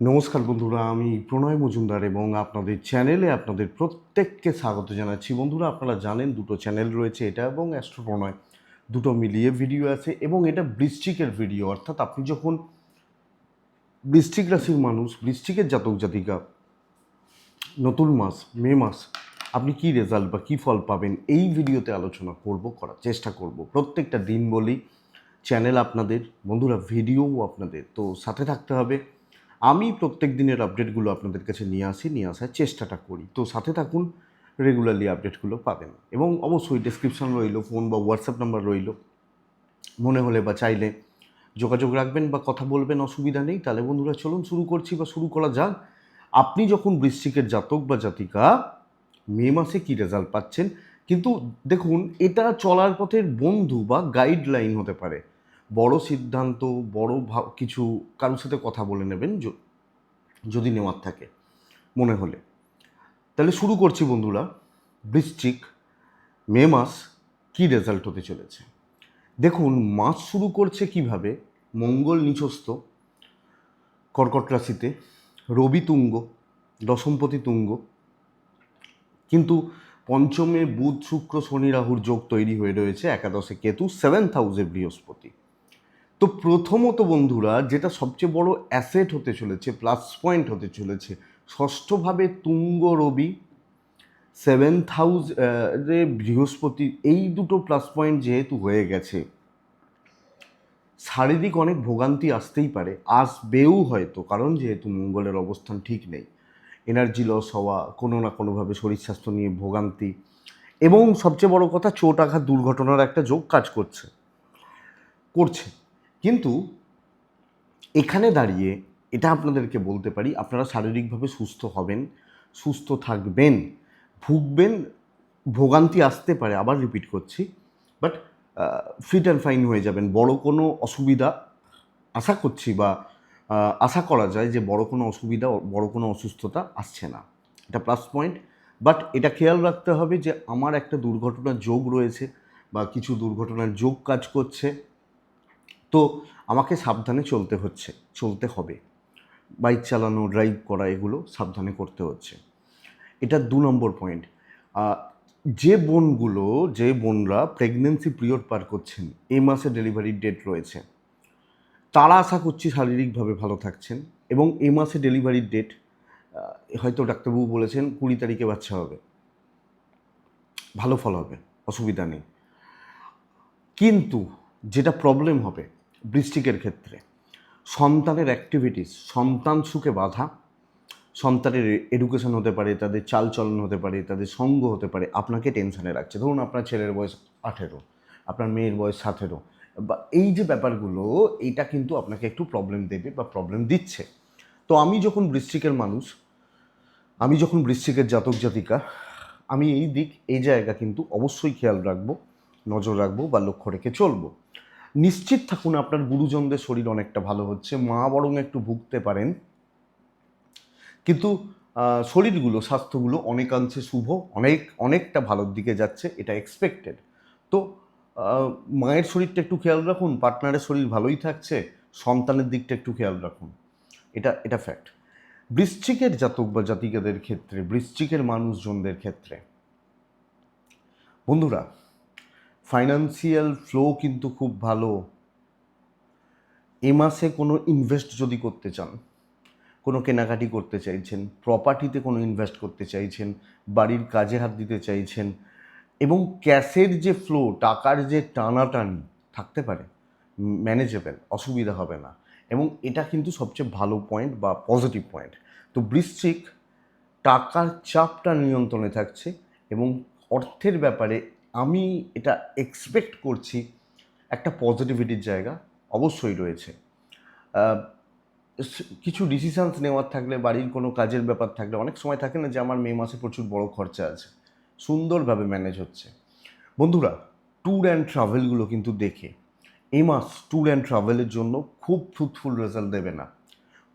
নমস্কার বন্ধুরা, আমি প্রণয় মজুমদার এবং আপনাদের চ্যানেলে আপনাদের প্রত্যেককে স্বাগত জানাচ্ছি। বন্ধুরা, আপনারা জানেন দুটো চ্যানেল রয়েছে, এটা এবং অ্যাস্ট্রো প্রণয় দুটো মিলিয়ে ভিডিও আছে এবং এটা বৃশ্চিকের ভিডিও, অর্থাৎ আপনি যখন বৃশ্চিক রাশির মানুষ, বৃশ্চিকের জাতক জাতিকা, নতুন মাস, মে মাস, আপনি কি রেজাল্ট বা কী ফল পাবেন এই ভিডিওতে আলোচনা করব, করার চেষ্টা করব। প্রত্যেকটা দিন বলি, চ্যানেল আপনাদের, বন্ধুরা, ভিডিও আপনাদের, তো সাথে থাকতে হবে। আমি প্রত্যেক দিনের আপডেটগুলো আপনাদের কাছে নিয়ে আসি, নিয়ে আসার চেষ্টাটা করি। তো সাথে থাকুন রেগুলারলি আপডেটগুলো পাবেন। এবং অবশ্যই ডেসক্রিপশন রইল ফোন বা হোয়াটসঅ্যাপ নাম্বার রইল। মনে হলে বা চাইলে যোগাযোগ রাখবেন বা কথা বলবেন, অসুবিধা নেই। তাহলে বন্ধুরা, চলুন শুরু করছি বা শুরু করা যাক। আপনি যখন বৃশ্চিকের জাতক বা জাতিকা, মে মাসে কী রেজাল্ট পাচ্ছেন? কিন্তু দেখুন, এটা চলার পথের বন্ধু বা গাইডলাইন হতে পারে। বড় সিদ্ধান্ত, বড় কিছু কারোর সাথে কথা বলে নেবেন যদি নেওয়ার থাকে মনে হলে। তাহলে শুরু করছি বন্ধুরা, বৃশ্চিক মে মাস কী রেজাল্ট হতে চলেছে? দেখুন, মাস শুরু করছে কীভাবে? মঙ্গল নিচস্থ, কর্কট রাশিতে, রবি তুঙ্গ, দশমপতি তুঙ্গ। কিন্তু পঞ্চমে বুধ, শুক্র, শনি, রাহুর যোগ তৈরি হয়ে রয়েছে একাদশে কেতু সেভেন্থ হাউসে বৃহস্পতি। তো প্রথমত বন্ধুরা, যেটা সবচেয়ে বড় অ্যাসেট হতে চলেছে প্লাস পয়েন্ট হতে চলেছে, ষষ্ঠভাবে তুঙ্গ রবি সেভেন্থ হাউস বৃহস্পতি, এই দুটো প্লাস পয়েন্ট যেহেতু হয়ে গেছে, শারীরিক অনেক ভোগান্তি আসতেই পারে, আসবেও হয়তো, কারণ যেহেতু মঙ্গলের অবস্থান ঠিক নেই এনার্জি লস হওয়া, কোনো না কোনোভাবে শরীর স্বাস্থ্য নিয়ে ভোগান্তি, এবং সবচেয়ে বড় কথা চোট আঘাত দুর্ঘটনার একটা যোগ কাজ করছে করছে। কিন্তু এখানে দাঁড়িয়ে এটা আপনাদেরকে বলতে পারি, আপনারা শারীরিকভাবে সুস্থ হবেন, সুস্থ থাকবেন, ভুগবেন, ভোগান্তি আসতে পারে, আবার রিপিট করছি বাট ফিট অ্যান্ড ফাইন হয়ে যাবেন। বড় কোনো অসুবিধা আশা করছি বা আশা করা যায় যে বড় কোনো অসুবিধা, বড় কোনো অসুস্থতা আসছে না। এটা প্লাস পয়েন্ট বাট এটা খেয়াল রাখতে হবে যে আমার একটা দুর্ঘটনার যোগ রয়েছে বা কিছু দুর্ঘটনার যোগ কাজ করছে। তো আমাকে সাবধানে চলতে হচ্ছে, চলতে হবে। বাইক চালানো ড্রাইভ করা, এগুলো সাবধানে করতে হচ্ছে। এটা দু নম্বর পয়েন্ট যে বোনগুলো, যে বোনরা প্রেগনেন্সি পিরিয়ড পার করছেন এই মাসে ডেলিভারির ডেট রয়েছে, তারা আশা করছি শারীরিকভাবে ভালো থাকছেন এবং এ মাসে ডেলিভারির ডেট হয়তো ডাক্তারবাবু বলেছেন কুড়ি তারিখে বাচ্চা হবে। ভালো ফল হবে, অসুবিধা নেই। কিন্তু যেটা প্রবলেম হবে বৃষ্টিকের ক্ষেত্রে। সন্তানের অ্যাক্টিভিটিস সন্তান সুখে বাধা, সন্তানের এডুকেশন হতে পারে, তাদের চালচলন হতে পারে, তাদের সঙ্গ হতে পারে, আপনাকে টেনশানে রাখছে। ধরুন আপনার ছেলের বয়স আঠেরো, আপনার মেয়ের বয়স সতেরো। বা এই যে ব্যাপারগুলো, এইটা কিন্তু আপনাকে একটু প্রবলেম দেবে বা প্রবলেম দিচ্ছে। তো আমি যখন বৃশ্চিকের মানুষ, আমি যখন বৃশ্চিকের জাতক জাতিকা, আমি এই দিক, এই জায়গা কিন্তু অবশ্যই খেয়াল রাখব, নজর রাখব বা লক্ষ্য রেখে চলবো। নিশ্চিত থাকুন আপনার গুরুজনদের শরীর অনেকটা ভালো হচ্ছে, মা বরং একটু ভুগতে পারেন। কিন্তু শরীরগুলো, স্বাস্থ্যগুলো অনেকাংশে শুভ, অনেক, অনেকটা ভালোর দিকে যাচ্ছে, এটা এক্সপেক্টেড তো মায়ের শরীরটা একটু খেয়াল রাখুন পার্টনারের শরীর ভালোই থাকছে, সন্তানের দিকটা একটু খেয়াল রাখুন। এটা এটা ফ্যাক্ট বৃশ্চিকের জাতক বা জাতিকাদের ক্ষেত্রে, বৃশ্চিকের মানুষজনদের ক্ষেত্রে, বন্ধুরা ফাইন্যান্সিয়াল ফ্লো কিন্তু খুব ভালো। এ মাসে কোনো ইনভেস্ট যদি করতে চান, কোনো কেনাকাটি করতে চাইছেন প্রপার্টিতে কোনো ইনভেস্ট করতে চাইছেন, বাড়ির কাজে হাত দিতে চাইছেন এবং ক্যাশের যে ফ্লো টাকার যে টানাটানি থাকতে পারে ম্যানেজেবল অসুবিধা হবে না এবং এটা কিন্তু সবচেয়ে ভালো পয়েন্ট বা পজিটিভ পয়েন্ট তো বৃশ্চিক টাকার চাপটা নিয়ন্ত্রণে থাকছে এবং অর্থের ব্যাপারে আমি এটা এক্সপেক্ট করছি একটা পজিটিভিটির জায়গা অবশ্যই রয়েছে। কিছু ডিসিশানস নেওয়ার থাকলে, বাড়ির কোনো কাজের ব্যাপার থাকলে, অনেক সময় থাকে না যে আমার মে মাসে প্রচুর বড় খরচা আছে। সুন্দরভাবে ম্যানেজ হচ্ছে। বন্ধুরা ট্যুর অ্যান্ড ট্রাভেলগুলো কিন্তু দেখে, এ মাস ট্যুর অ্যান্ড ট্রাভেলের জন্য খুব ফ্রুটফুল রেজাল্ট দেবে না।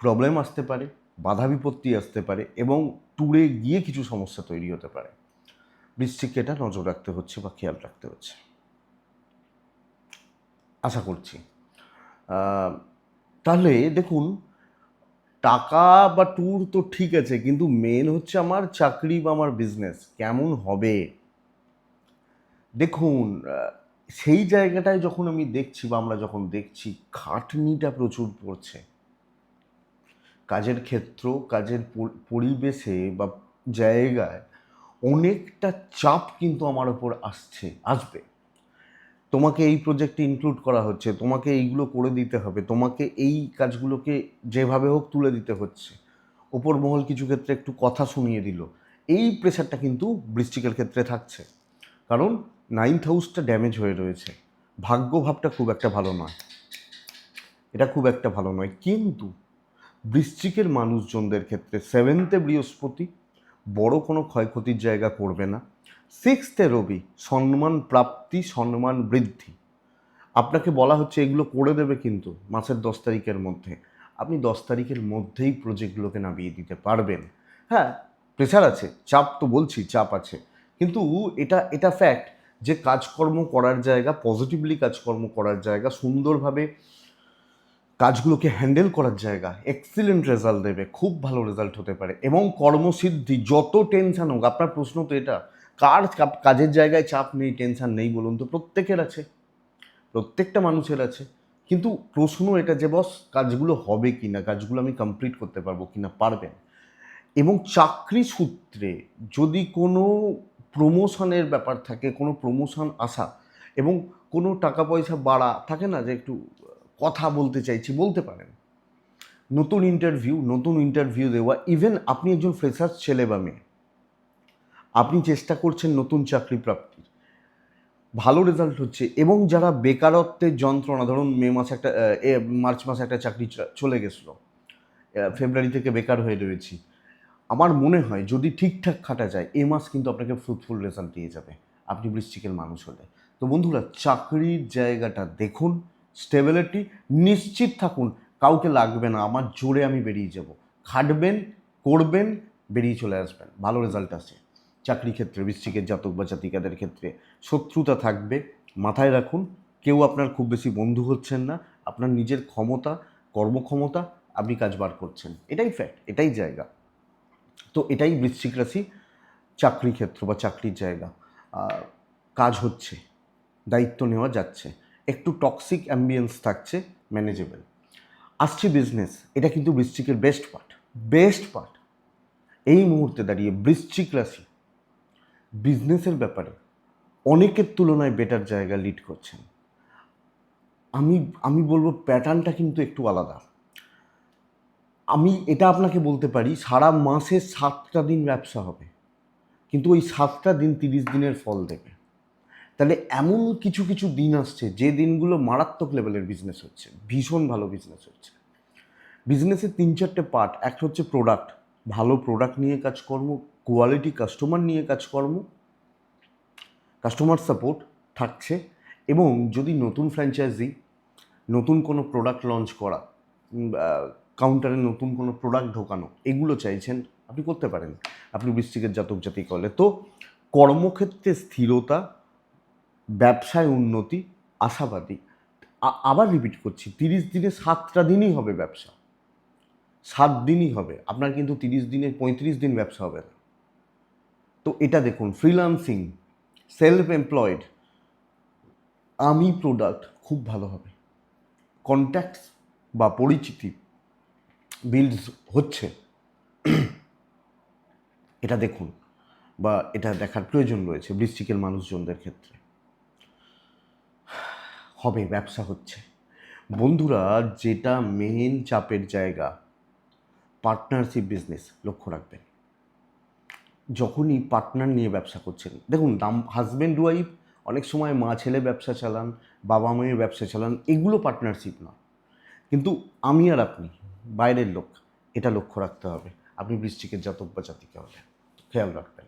প্রবলেম আসতে পারে, বাধা বিপত্তি আসতে পারে এবং ট্যুরে গিয়ে কিছু সমস্যা তৈরি হতে পারে। বৃষ্টিকে এটা নজর রাখতে হচ্ছে বা খেয়াল রাখতে হচ্ছে। আশা করছি। তাহলে দেখুন, টাকা বা ট্যুর তো ঠিক আছে, কিন্তু মেন হচ্ছে আমার চাকরি বা আমার বিজনেস কেমন হবে? দেখুন সেই জায়গাটায় যখন আমি দেখছি বা আমরা যখন দেখছি খাটনিটা প্রচুর পড়ছে। কাজের ক্ষেত্র, কাজের পরিবেশে বা জায়গায় অনেকটা চাপ কিন্তু আমার ওপর আসছে, আসবে। তোমাকে এই প্রজেক্টে ইনক্লুড করা হচ্ছে, তোমাকে এইগুলো করে দিতে হবে, তোমাকে এই কাজগুলোকে যেভাবে হোক তুলে দিতে হচ্ছে। ওপর মহল কিছু ক্ষেত্রে একটু কথা শুনিয়ে দিল। এই প্রেশারটা কিন্তু বৃষ্টিকের ক্ষেত্রে থাকছে। কারণ নাইন্থ হাউসটা ড্যামেজ হয়ে রয়েছে। ভাগ্যভাবটা খুব একটা ভালো নয়। এটা খুব একটা ভালো নয়। কিন্তু বৃশ্চিকের মানুষজনদের ক্ষেত্রে সেভেন্থে বৃহস্পতি বড় কোনো ক্ষয়ক্ষতির জায়গা করবে না। সিক্সথে রবি, সম্মান প্রাপ্তি, সম্মান বৃদ্ধি। আপনাকে বলা হচ্ছে এগুলো করে দেবে কিন্তু মাসের দশ তারিখের মধ্যে। আপনি দশ তারিখের মধ্যেই প্রজেক্টগুলোকে নামিয়ে দিতে পারবেন। হ্যাঁ প্রেশার আছে, চাপ তো বলছি, চাপ আছে। কিন্তু এটা এটা ফ্যাক্ট যে কাজকর্ম করার জায়গা পজিটিভলি কাজকর্ম করার জায়গা, সুন্দরভাবে কাজগুলোকে হ্যান্ডেল করার জায়গা এক্সিলেন্ট রেজাল্ট দেবে, খুব ভালো রেজাল্ট হতে পারে। এবং কর্মসিদ্ধি, যত টেনশান হোক, আপনার প্রশ্ন তো এটা, কার কাজের জায়গায় চাপ নেই টেনশান নেই বলুন তো, প্রত্যেকের আছে, প্রত্যেকটা মানুষের আছে। কিন্তু প্রশ্ন এটা যে, বস, কাজগুলো হবে কি না কাজগুলো আমি কমপ্লিট করতে পারব কি না পারবেন? এবং চাকরি সূত্রে যদি কোনো প্রমোশনের ব্যাপার থাকে, কোনো প্রমোশন আসা, এবং কোনো টাকা পয়সা বাড়া, থাকে না যে, একটু কথা বলতে চাইছি, বলতে পারেন। নতুন ইন্টারভিউ নতুন ইন্টারভিউ দেওয়া ইভেন আপনি একজন ফ্রেশার ছেলে বা মেয়ে, আপনি চেষ্টা করছেন নতুন চাকরি প্রাপ্তির। ভালো রেজাল্ট হচ্ছে এবং যারা বেকারত্বের যন্ত্রণা, ধরুন মে মাসে একটা মার্চ মাসে একটা চাকরি চলে গেছিল ফেব্রুয়ারি থেকে বেকার হয়ে রয়েছি, আমার মনে হয় যদি ঠিকঠাক খাটা যায়, এ মাস কিন্তু আপনাকে ফ্রুটফুল রেজাল্ট দিয়ে যাবে। আপনি বৃষ্টিকের মানুষ হলে। তো বন্ধুরা, চাকরির জায়গাটা দেখুন স্টেবিলিটি নিশ্চিত থাকুন, কাউকে লাগবে না, আমার জোরে আমি বেরিয়ে যাব। খাটবেন, করবেন, বেরিয়ে চলে আসবেন। ভালো রেজাল্ট আসে। চাকরি ক্ষেত্রে বৃশ্চিকের জাতক বা জাতিকাদের ক্ষেত্রে শত্রুতা থাকবে। মাথায় রাখুন, কেউ আপনার খুব বেশি বন্ধু হচ্ছেন না, আপনার নিজের ক্ষমতা, কর্মক্ষমতা আপনি কাজ বার করছেন। এটাই ফ্যাক্ট এটাই জায়গা। তো এটাই বৃশ্চিক রাশি, চাকরি ক্ষেত্র বা চাকরির জায়গা। কাজ হচ্ছে, দায়িত্ব নেওয়া যাচ্ছে। একটু টক্সিক অ্যাম্বিয়েন্স থাকছে ম্যানেজেবল আসছে বিজনেস এটা কিন্তু বৃশ্চিকের বেস্ট পার্ট বেস্ট পার্ট এই মুহূর্তে দাঁড়িয়ে বৃশ্চিক রাশি বিজনেসের ব্যাপারে অনেকের তুলনায় বেটার জায়গা লিড করছেন। আমি আমি বলব প্যাটার্নটা কিন্তু একটু আলাদা। আমি এটা আপনাকে বলতে পারি, সারা মাসে সাতটা দিন ব্যবসা হবে, কিন্তু ওই সাতটা দিন তিরিশ দিনের ফল দেবে। তাহলে এমন কিছু কিছু দিন আসছে যে দিনগুলো মারাত্মক লেভেলের বিজনেস হচ্ছে, ভীষণ ভালো বিজনেস হচ্ছে। বিজনেসের তিন চারটে পার্ট একটা হচ্ছে প্রোডাক্ট ভালো প্রোডাক্ট নিয়ে কাজকর্ম কোয়ালিটি কাস্টমার নিয়ে কাজকর্ম কাস্টমার সাপোর্ট থাকছে এবং যদি নতুন ফ্র্যাঞ্চাইজি নতুন কোনো প্রোডাক্ট লঞ্চ করা কাউন্টারে নতুন কোনো প্রোডাক্ট ঢোকানো, এগুলো চাইছেন, আপনি করতে পারেন। আপনি বৃষ্টিকের জাতক জাতিক হলে। তো কর্মক্ষেত্রে স্থিরতা ব্যবসায় উন্নতি আশাবাদী। আবার রিপিট করছি, তিরিশ দিনে সাতটা দিনই হবে ব্যবসা। সাত দিনই হবে, আপনার কিন্তু তিরিশ দিনে পঁয়ত্রিশ দিন ব্যবসা হবে না। তো এটা দেখুন ফ্রিলান্সিং সেলফ এমপ্লয়েড আমি প্রোডাক্ট খুব ভালো হবে। কন্ট্যাক্টস বা পরিচিতি বিল্ডস হচ্ছে। এটা দেখুন, বা এটা দেখার প্রয়োজন রয়েছে বৃষ্টিকের মানুষজনদের ক্ষেত্রে। হবে, ব্যবসা হচ্ছে। বন্ধুরা, যেটা মেন চাপের জায়গা পার্টনারশিপ বিজনেস লক্ষ্য রাখবেন। যখনই পার্টনার নিয়ে ব্যবসা করছেন, দেখুন, দাম হাজব্যান্ড ওয়াইফ অনেক সময় মা ছেলে ব্যবসা চালান, বাবা মেয়ে ব্যবসা চালান, এগুলো পার্টনারশিপ নয়। কিন্তু আমি আর আপনি, বাইরের লোক, এটা লক্ষ্য রাখতে হবে। আপনি বৃষ্টিকের জাতক বা জাতিকে হলে খেয়াল রাখবেন।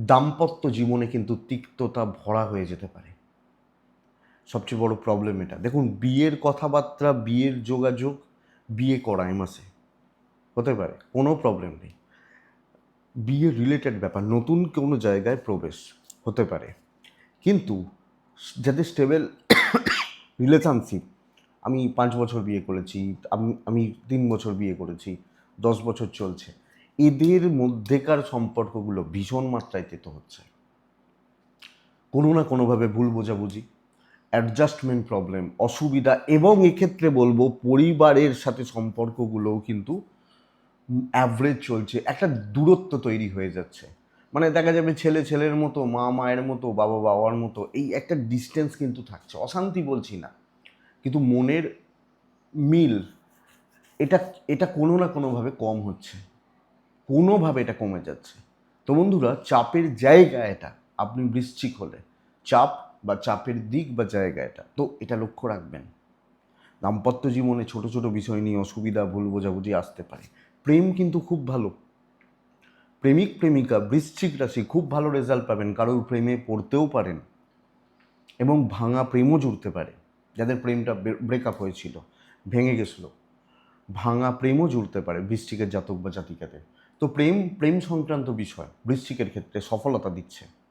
দাম্পত্য জীবনে কিন্তু তিক্ততা ভরা হয়ে যেতে পারে। সবচেয়ে বড় প্রবলেম এটা। দেখুন, বিয়ের কথাবার্তা, বিয়ের যোগাযোগ, বিয়ে করা এ মাসে। হতে পারে, কোনো প্রবলেম নেই। বিয়ে রিলেটেড ব্যাপার, নতুন কোনো জায়গায় প্রবেশ হতে পারে। কিন্তু, যাদের স্টেবল রিলেশনশিপ আমি পাঁচ বছর বিয়ে করেছি, আমি আমি তিন বছর বিয়ে করেছি, দশ বছর চলছে, এদের মধ্যেকার সম্পর্কগুলো ভীষণ মাত্রায় তেতো হচ্ছে। কোনো না কোনোভাবে ভুল বোঝাবুঝি অ্যাডজাস্টমেন্ট প্রবলেম অসুবিধা এবং এক্ষেত্রে বলব পরিবারের সাথে সম্পর্কগুলোও কিন্তু অ্যাভারেজ চলছে। একটা দূরত্ব তৈরি হয়ে যাচ্ছে। মানে দেখা যাবে ছেলে ছেলের মতো, মা মায়ের মতো, বাবা বাবার মতো, এই একটা ডিস্টেন্স কিন্তু থাকছে। অশান্তি বলছি না। কিন্তু মনের মিল, এটা এটা কোনো না কোনোভাবে কম হচ্ছে। কোনোভাবে এটা কমে যাচ্ছে। তো বন্ধুরা, চাপের জায়গা এটা। আপনি বৃশ্চিক হলে। চাপ বা চাপের দিক বা জায়গা এটা। তো এটা লক্ষ্য রাখবেন। দাম্পত্য জীবনে ছোট ছোট বিষয় নিয়ে অসুবিধা, ভুল বোঝাবুঝি আসতে পারে। প্রেম কিন্তু খুব ভালো। প্রেমিক, প্রেমিকা, বৃশ্চিক রাশি খুব ভালো রেজাল্ট পাবেন। কারোর প্রেমে পড়তেও পারেন। এবং ভাঙা প্রেমও জুড়তে পারে। যাদের প্রেমটা ব্রেকআপ হয়েছিল, ভেঙে গেছিল, ভাঙা প্রেমও জুড়তে পারে বৃশ্চিকের জাতক বা জাতিকাতে তো প্রেম প্রেম সংক্রান্ত বিষয় বৃশ্চিকের ক্ষেত্রে সফলতা দিচ্ছে।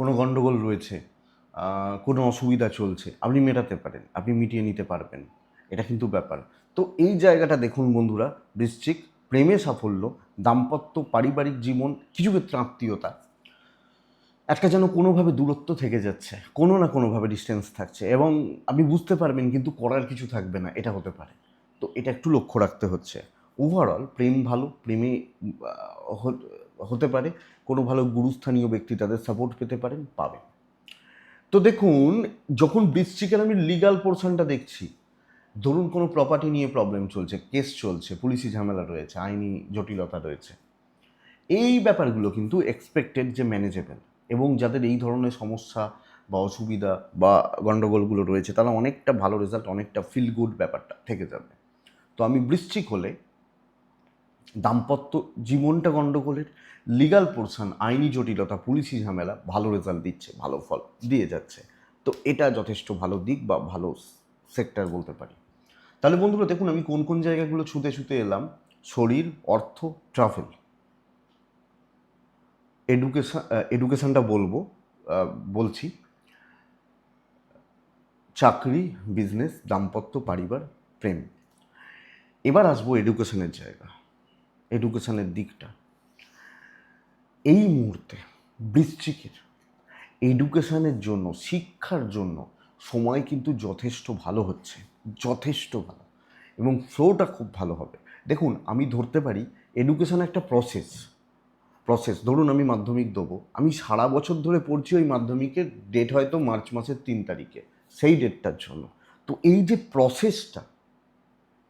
কোনো গণ্ডগোল রয়েছে কোনো অসুবিধা চলছে, আপনি মেটাতে পারেন, আপনি মিটিয়ে নিতে পারবেন, এটা কিন্তু ব্যাপার। তো এই জায়গাটা দেখুন বন্ধুরা, বৃশ্চিক, প্রেমে সাফল্য, দাম্পত্য, পারিবারিক জীবন, কিছু ক্ষেত্রে আত্মীয়তা। একটা যেন কোনোভাবে দূরত্ব থেকে যাচ্ছে, কোনো না কোনোভাবে ডিস্টেন্স থাকছে এবং আপনি বুঝতে পারবেন কিন্তু করার কিছু থাকবে না, এটা হতে পারে। তো এটা একটু লক্ষ্য রাখতে হচ্ছে। ওভারঅল প্রেম ভালো, প্রেমে হতে পারে। কোনো ভালো গুরুস্থানীয় ব্যক্তি তাদের সাপোর্ট পেতে পারেন, পাবেন। তো দেখুন, যখন বৃশ্চিকের আমি লিগাল পোর্শনটা দেখছি, ধরুন কোনো প্রপার্টি নিয়ে প্রবলেম চলছে কেস চলছে পুলিশি ঝামেলা রয়েছে, আইনি জটিলতা রয়েছে, এই ব্যাপারগুলো কিন্তু এক্সপেক্টেড যে ম্যানেজেবল এবং যাদের এই ধরনের সমস্যা বা অসুবিধা বা গণ্ডগোলগুলো রয়েছে, তারা অনেকটা ভালো রেজাল্ট অনেকটা ফিল গুড ব্যাপারটা থেকে যাবে। তো আমি বৃশ্চিক হলে দাম্পত্য জীবনটা গণ্ডগোলের লিগাল পোর্শন আইনি জটিলতা, পুলিশি ঝামেলা, ভালো রেজাল্ট দিচ্ছে, ভালো ফল দিয়ে যাচ্ছে। তো এটা যথেষ্ট ভালো দিক বা ভালো সেক্টর বলতে পারি। তাহলে বন্ধুরা দেখুন, আমি কোন কোন জায়গাগুলো ছুতে ছুতে এলাম। শরীর, অর্থ ট্রাভেল এডুকেশন এডুকেশনটা বলব বলছি। চাকরি বিজনেস দাম্পত্য, পরিবার, প্রেম। এবার আসব এডুকেশনের জায়গা। এডুকেশনের দিকটা। এই মুহূর্তে বৃশ্চিকের এডুকেশানের জন্য, শিক্ষার জন্য সময় কিন্তু যথেষ্ট ভালো হচ্ছে, যথেষ্ট ভালো। এবং ফ্লোটা খুব ভালো হবে। দেখুন, আমি ধরতে পারি এডুকেশান একটা প্রসেস প্রসেস ধরুন, আমি মাধ্যমিক দেবো। আমি সারা বছর ধরে পড়ছি ওই মাধ্যমিকের ডেট হয়তো মার্চ মাসের তিন তারিখে, সেই ডেটটার জন্য। তো এই যে প্রসেসটা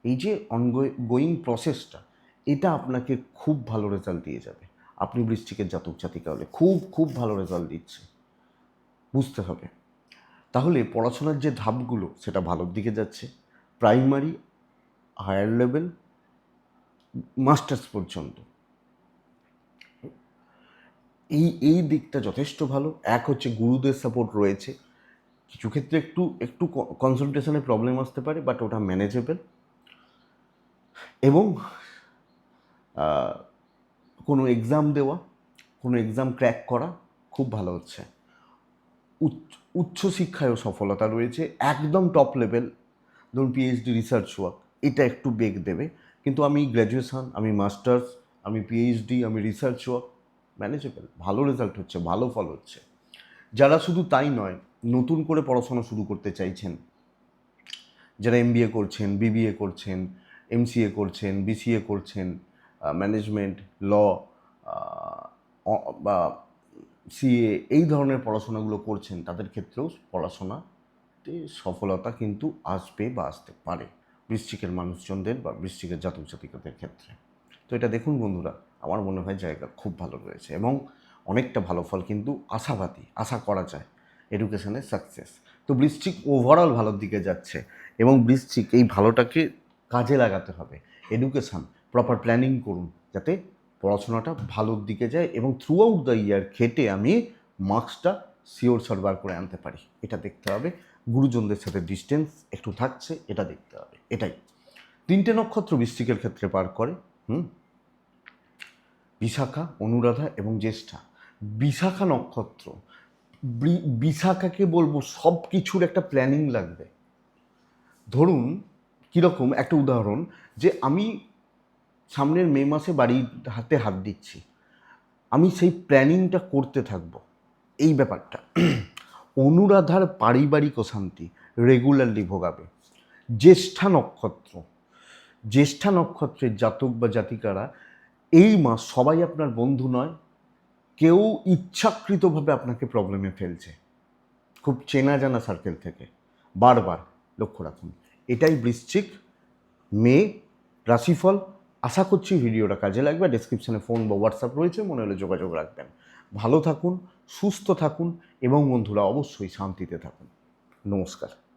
এই যে অনগোয়িং প্রসেসটা এটা আপনাকে খুব ভালো রেজাল্ট দিয়ে যাবে। আপনি বৃষ্টিকের জাতক জাতিকা হলে খুব খুব ভালো রেজাল্ট দিচ্ছে। বুঝতে হবে। তাহলে পড়াশোনার যে ধাপগুলো, সেটা ভালোর দিকে যাচ্ছে। প্রাইমারি হায়ার লেভেল মাস্টার্স পর্যন্ত। এই এই দিকটা যথেষ্ট ভালো। এক হচ্ছে গুরুদের সাপোর্ট রয়েছে। কিছু ক্ষেত্রে একটু একটু কনসেন্ট্রেশনে প্রবলেম আসতে পারে বাট ওটা ম্যানেজেবল এবং কোনো এক্সাম দেওয়া, কোনো এক্সাম ক্র্যাক করা খুব ভালো হচ্ছে। উচ্চ উচ্চশিক্ষায়ও সফলতা রয়েছে, একদম টপ লেভেল ধরুন পিএইচডি রিসার্চ ওয়ার্ক এটা একটু বেগ দেবে। কিন্তু আমি গ্র্যাজুয়েশন আমি মাস্টার্স আমি পিএইচডি আমি রিসার্চ ওয়ার্ক ম্যানেজেবল ভালো রেজাল্ট হচ্ছে, ভালো ফল হচ্ছে। যারা শুধু তাই নয়, নতুন করে পড়াশোনা শুরু করতে চাইছেন, যারা এমবিএ করছেন বিবিএ করছেন এমসিএ করছেন বিসিএ করছেন ম্যানেজমেন্ট ল বা সিএ এই ধরনের পড়াশোনাগুলো করছেন, তাদের ক্ষেত্রেও পড়াশোনাতে সফলতা কিন্তু আসবে বা আসতে পারে বৃশ্চিকের মানুষজনদের বা বৃশ্চিকের জাতক জাতিকাদের ক্ষেত্রে। তো এটা দেখুন বন্ধুরা, আমার মনে হয় জায়গা খুব ভালো রয়েছে এবং অনেকটা ভালো ফল কিন্তু আশাবাদী, আশা করা যায় এডুকেশনের সাকসেস তো বৃশ্চিক ওভারঅল ভালোর দিকে যাচ্ছে এবং বৃশ্চিক এই ভালোটাকে কাজে লাগাতে হবে। এডুকেশান প্রপার প্ল্যানিং করুন, যাতে পড়াশোনাটা ভালোর দিকে যায় এবং থ্রু আউট দ্য ইয়ার খেটে আমি মার্কসটা শিওর সরবার করে আনতে পারি। এটা দেখতে হবে। গুরুজনদের সাথে ডিস্টেন্স একটু থাকছে, এটা দেখতে হবে। এটাই। তিনটে নক্ষত্র বৃশ্চিকের ক্ষেত্রে পার করে, হুম? বিশাখা, অনুরাধা এবং জ্যেষ্ঠা। বিশাখা নক্ষত্র বিশাখাকে বলব সব কিছুর একটা প্ল্যানিং লাগবে। ধরুন, কীরকম একটা উদাহরণ যে আমি সামনের মে মাসে বাড়ির হাতে হাত দিচ্ছি। আমি সেই প্ল্যানিংটা করতে থাকব। এই ব্যাপারটা। অনুরাধার পারিবারিক অশান্তি রেগুলারলি ভোগাবে। জ্যেষ্ঠা নক্ষত্র। জ্যেষ্ঠা নক্ষত্রের জাতক বা জাতিকারা এই মাস সবাই আপনার বন্ধু নয়, কেউ ইচ্ছাকৃতভাবে আপনাকে প্রবলেমে ফেলছে। খুব চেনা জানা সার্কেল থেকে। বারবার লক্ষ্য রাখুন। এটাই বৃশ্চিক মে রাশিফল আশা করছি ভিডিওটা কাজে লাগবে। ডিসক্রিপশানে ফোন বা হোয়াটসঅ্যাপ রয়েছে, মনে হলে যোগাযোগ রাখবেন। ভালো থাকুন, সুস্থ থাকুন এবং বন্ধুরা অবশ্যই শান্তিতে থাকুন। নমস্কার।